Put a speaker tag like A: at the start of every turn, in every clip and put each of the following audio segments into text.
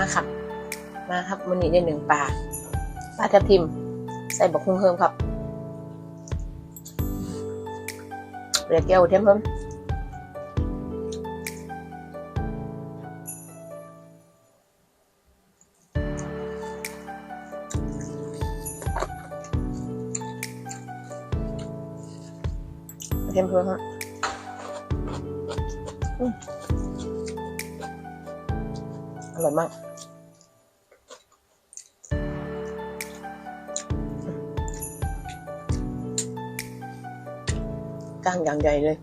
A: มาครับ มาครับมันนี้ได้หนึ่งปลาปลาทับทิม ใส่บักคุ้งเพิ่มครับเรียกแก้วเทียมเพิ่มเทียมเพิ่มครับ อืมอร่อยมากกล้างอย่างใหญ่เลย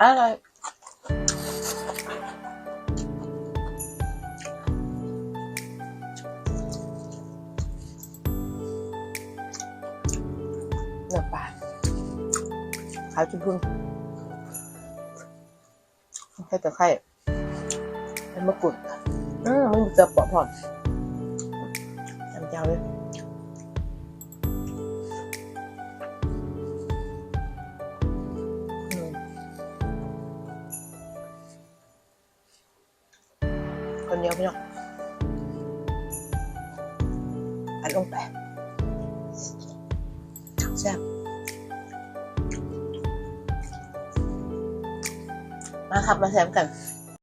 A: อร่อยเนื้อปลา ขาวจุ่มพึ่งแค่ตะไคร้เป็นมะกรูดอืมมันมีเกลือเปาะพร้อมจำเจ้าเลยคนเดียวพี่น้องอัดลงไปแซ่บ มาครับมาแซมกัน